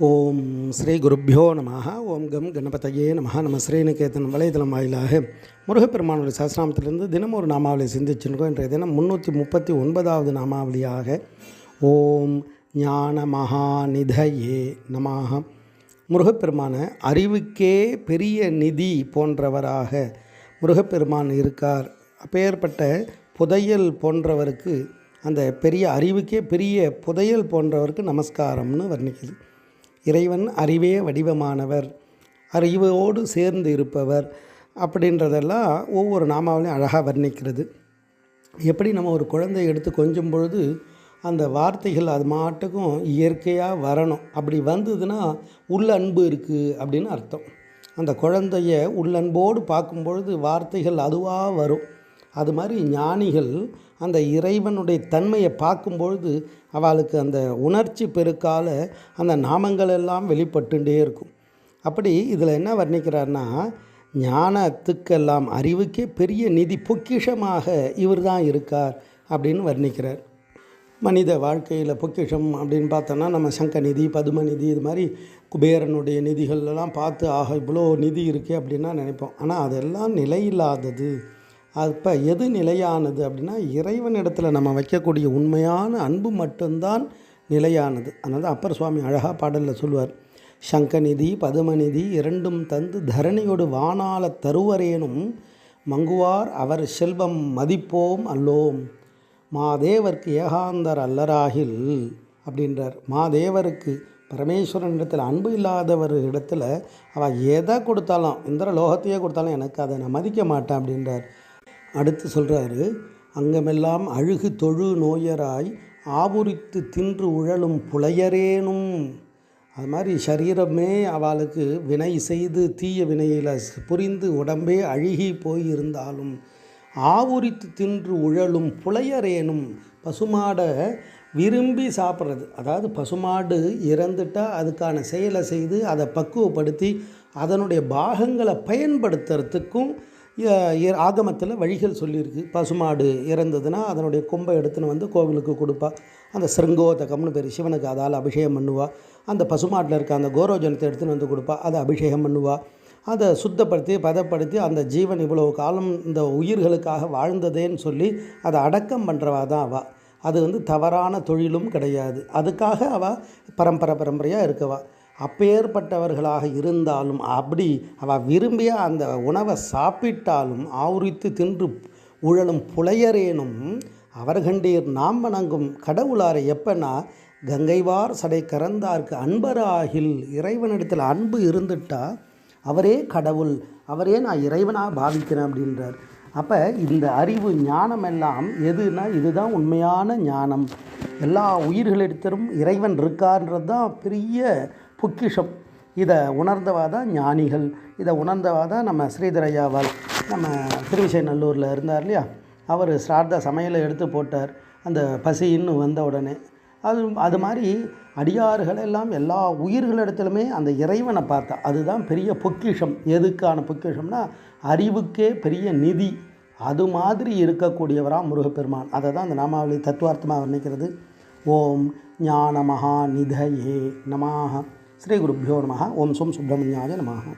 ஓம் ஸ்ரீ குருப்பியோ நம ஓம் கம் கணபதையே நம நம்ம ஸ்ரீநிகேதன் வலைதளம் வாயிலாக முருகப்பெருமானுடைய சஹஸ்ராமத்திலிருந்து தினம் ஒரு நாமாவளி சிந்திச்சிருக்கோம் இன்றைய தினம் முந்நூற்றி முப்பத்தி ஒன்பதாவது நாமாவளியாக ஓம் ஞான மகாநிதையே நமாக முருகப்பெருமான அறிவுக்கே பெரிய நிதி போன்றவராக முருகப்பெருமான் இருக்கார். அப்பேற்பட்ட புதையல் போன்றவருக்கு அந்த பெரிய அறிவுக்கே பெரிய புதையல் போன்றவருக்கு நமஸ்காரம்னு வர்ணிக்குது. இறைவன் அறிவே வடிவமானவர் அறிவோடு சேர்ந்து இருப்பவர் அப்படின்றதெல்லாம் ஒவ்வொரு நாமாவிலையும் அழகாக வர்ணிக்கிறது. எப்படி நம்ம ஒரு குழந்தையை எடுத்து கொஞ்சம் பொழுது அந்த வார்த்தைகள் அது மாட்டுக்கும் இயற்கையாக வரணும். அப்படி வந்ததுன்னா உள்ள அன்பு இருக்குது அப்படின்னு அர்த்தம். அந்த குழந்தைய உள்ளன்போடு பார்க்கும்பொழுது வார்த்தைகள் அதுவாக வரும். அது மாதிரி ஞானிகள் அந்த இறைவனுடைய தன்மையை பார்க்கும்பொழுது அவளுக்கு அந்த உணர்ச்சி பெருக்கால அந்த நாமங்கள் எல்லாம் வெளிப்பட்டுட்டே இருக்கும். அப்படி இதில் என்ன வர்ணிக்கிறார்னா ஞானத்துக்கெல்லாம் அறிவுக்கே பெரிய நிதி பொக்கிஷமாக இவர் தான் இருக்கார் அப்படின்னு வர்ணிக்கிறார். மனித வாழ்க்கையில் பொக்கிஷம் அப்படின்னு பார்த்தோன்னா நம்ம சங்க நிதி பதும நிதி இது மாதிரி குபேரனுடைய நிதிகள்லாம் பார்த்து ஆக இவ்வளோ நிதி இருக்குது அப்படின்னா நினைப்போம். ஆனால் அதெல்லாம் நிலையில்லாதது. அப்போ எது நிலையானது அப்படின்னா இறைவனிடத்தில் நம்ம வைக்கக்கூடிய உண்மையான அன்பு மட்டும்தான் நிலையானது. அதனால் தான் அப்பர் சுவாமி அழகாக பாடலில் சொல்லுவார் சங்கநிதி பதுமநிதி இரண்டும் தந்து தரணியோடு வானால தருவரேனும் மங்குவார் அவர் செல்வம் மதிப்போம் அல்லோம். மாதேவர்க்கு ஏகாந்தர் அல்லராகில் அப்படின்றார். மாதேவருக்கு பரமேஸ்வரன் இடத்துல அன்பு இல்லாதவர் இடத்துல அவள் எதை கொடுத்தாலும் இந்திர லோகத்தையே கொடுத்தாலும் எனக்கு அதை நான் மதிக்க மாட்டேன் அப்படின்றார். அடுத்து சொல்கிறாரு அங்கமெல்லாம் அழுகு தொழு நோயராய் ஆபுரித்து தின்று உழலும் புலையரேனும். அது மாதிரி சரீரமே அவளுக்கு வினை செய்து தீய வினையில் புரிந்து உடம்பே அழுகி போய் இருந்தாலும் ஆவுரித்து தின்று உழலும் புலையரேனும் பசுமாடை விரும்பி சாப்பிட்றது. அதாவது பசுமாடு இறந்துட்டால் அதுக்கான செயலை செய்து அதை பக்குவப்படுத்தி அதனுடைய பாகங்களை பயன்படுத்துறதுக்கும் ஆகமத்தில் வழிகள் சொல்லியிருக்கு. பசுமாடு இறந்ததுன்னா அதனுடைய கொம்பை எடுத்துன்னு வந்து கோவிலுக்கு கொடுப்பா. அந்த சிருங்கோதகம்னு பேர் சிவனுக்கு அதால் அபிஷேகம் பண்ணுவா. அந்த பசுமாட்டில் இருக்க அந்த கோரோஜனத்தை எடுத்துன்னு வந்து கொடுப்பா. அதை அபிஷேகம் பண்ணுவாள் அதை சுத்தப்படுத்தி பதப்படுத்தி அந்த ஜீவன் இவ்வளோ காலம் இந்த உயிர்களுக்காக வாழ்ந்ததேன்னு சொல்லி அதை அடக்கம் பண்ணுறவா தான் அவள் அது வந்து தவறான தொழிலும் கிடையாது. அதுக்காக அவள் பரம்பரை பரம்பரையாக இருக்கவா. அப்பேற்பட்டவர்களாக இருந்தாலும் அப்படி அவள் விரும்பிய அந்த உணவை சாப்பிட்டாலும் ஆவுரித்து தின்று உழலும் புலையரேனும் அவர்கண்டீர் நாம் வணங்கும் கடவுளாரை எப்பன்னா கங்கைவார் சடை கறந்தார்க்கு அன்பராகில் இறைவனிடத்தில் அன்பு இருந்துட்டா அவரே கடவுள் அவரே நான் இறைவனாக பாவிக்கிறேன் அப்படின்றார். அப்போ இந்த அறிவு ஞானம் எல்லாம் எதுனா இதுதான் உண்மையான ஞானம். எல்லா உயிர்களிடத்திலும் இறைவன் இருக்கான்றது தான் பெரிய பொக்கிஷம். இதை உணர்ந்தவா தான் ஞானிகள் இதை உணர்ந்தவா தான் நம்ம ஸ்ரீதரையாவால் நம்ம திருவிசைநல்லூரில் இருந்தார் இல்லையா? அவர் சிரார்த்த சமையலை எடுத்து போட்டார். அந்த பசின்னு வந்த உடனே அது அது மாதிரி அடியார்கள் எல்லாம் எல்லா உயிர்களிடத்திலுமே அந்த இறைவனை பார்த்தா. அதுதான் பெரிய பொக்கிஷம். எதுக்கான பொக்கிஷம்னா அறிவுக்கே பெரிய நிதி. அது மாதிரி இருக்கக்கூடியவராக முருகப்பெருமான். அதை தான் அந்த நாமாவளி தத்துவார்த்தமாக வர்ணிக்கிறது. ஓம் ஞான மகா நிதயே நமாக ஸ்ரீ குருப்பியோ நம ஓம் சோம் சுப்பிரமணியாய நமாக